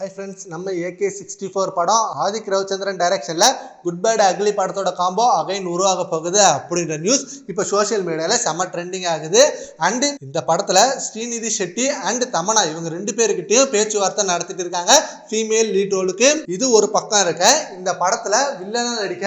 High friends நம்ம AK sixty four படம் ஆதிக் ரவிச்சந்திரன் டைரக்ஷனில் குட் பேட் அக்லி படத்தோட காம்போ அகைன் உருவாக போகுது அப்படின்ற நியூஸ் இப்போ சோஷியல் மீடியாவில் செம்ம ட்ரெண்டிங் ஆகுது. அண்டு இந்த படத்தில் ஸ்ரீநிதி ஷெட்டி அண்ட் தமனா இவங்க ரெண்டு பேருக்கிட்டையும் பேச்சுவார்த்தை நடத்திட்டு இருக்காங்க. ஃபீமேல் லீட் ரோலுக்கு இது ஒரு பக்கம் இருக்க. இந்த படத்தில் வில்லனாக நடிக்க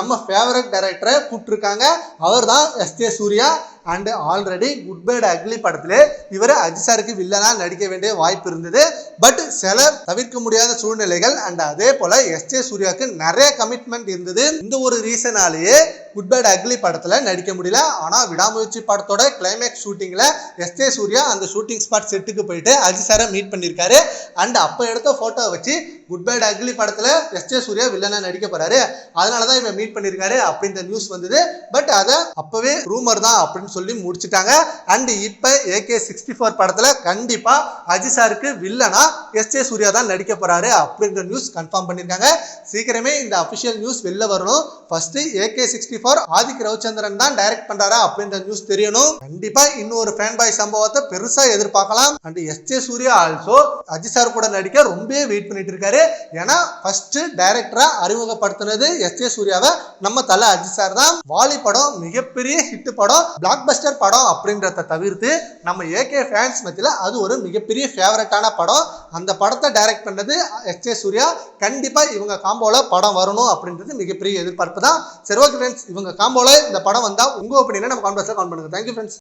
நம்ம ஃபேவரட் டைரக்டரை கூப்பிட்டுருக்காங்க. அவர் தான் S J Surya and already good bad ugly படத்திலே இவர் அஜிசாருக்கு வில்லனா நடிக்க வேண்டிய வாய்ப்பு இருந்தது. பட் சில தவிர்க்க முடியாத சூழ்நிலைகள் அண்ட் அதே போல எஸ் ஜே சூர்யாவுக்கு நிறைய கமிட்மெண்ட் இருந்தது. இந்த ஒரு ரீசனாலேயே குட் பேட் அக்லி படத்தில் நடிக்க முடியல. ஆனால் விடாமுயற்சி படத்தோட கிளைமேக்ஸ் ஷூட்டிங்கில் எஸ் ஜே சூர்யா அந்த ஷூட்டிங் ஸ்பாட் செட்டுக்கு போயிட்டு அஜி சாரை மீட் பண்ணியிருக்காரு அண்ட் அப்போ எடுத்த ஃபோட்டோவை வச்சு குட் பேட் அக்லி படத்தில் எஸ் ஜே சூர்யா வில்லனாக நடிக்க போகிறாரு அதனால தான் இவன் மீட் பண்ணியிருக்காரு அப்படின்ற நியூஸ் வந்தது. பட் அதை அப்போவே ரூமர் தான் அப்படின்னு சொல்லி முடிச்சுட்டாங்க. அண்ட் இப்போ ஏகே சிக்ஸ்டி ஃபோர் படத்தில் கண்டிப்பாக அஜி சாருக்கு வில்லனா எஸ் ஜே சூர்யா தான் நடிக்க போகிறாரு அப்படின்ற நியூஸ் கன்ஃபார்ம் பண்ணியிருக்காங்க சீக்கிரமே இந்த அஃபிஷியல் நியூஸ் வெளில வரணும். First AK sixty four Adhik Ravichandran தான் டைரக்ட் பண்றாரா அப்படின்ற நியூஸ் தெரியணும். கண்டிப்பா இன்னொரு ஃபேன் பாய் சம்பவத்தை பெருசா எதிர்பார்க்கலாம். And S J Surya also Ajith sir கூட நடிக்க ரொம்பவே வெயிட் பண்ணிட்டு இருக்காரு. ஏன்னா ஃபர்ஸ்ட் டைரக்டரா அறிமுகப்படுத்தினது எஸ் ஜே சூர்யாவை நம்ம தலை அஜித் சார் தான். வாலி படம் மிகப்பெரிய ஹிட் படம். பிளாக் பஸ்டர் படம் அப்படின்றத தவிர்த்து நம்ம ஏகே ஃபேன்ஸ் மத்தியில் அது ஒரு மிகப்பெரிய ஃபேவரட்டான படம். அந்த படத்தை டைரக்ட் பண்ணது எஸ் ஜே சூர்யா கண்டிப்பா இவங்க காம்போல படம் வரணும் அப்படின்றது மிகப்பெரிய எதிர்பார்ப்பு தான். சரி ஓகே ஃப்ரெண்ட்ஸ் இவங்க காம்போல இந்த படம் வந்தா உங்க ஒப்பீனியனை நம்ம கான்வர்ஸில் கவுண்ட் பண்ணுங்க. Thank you friends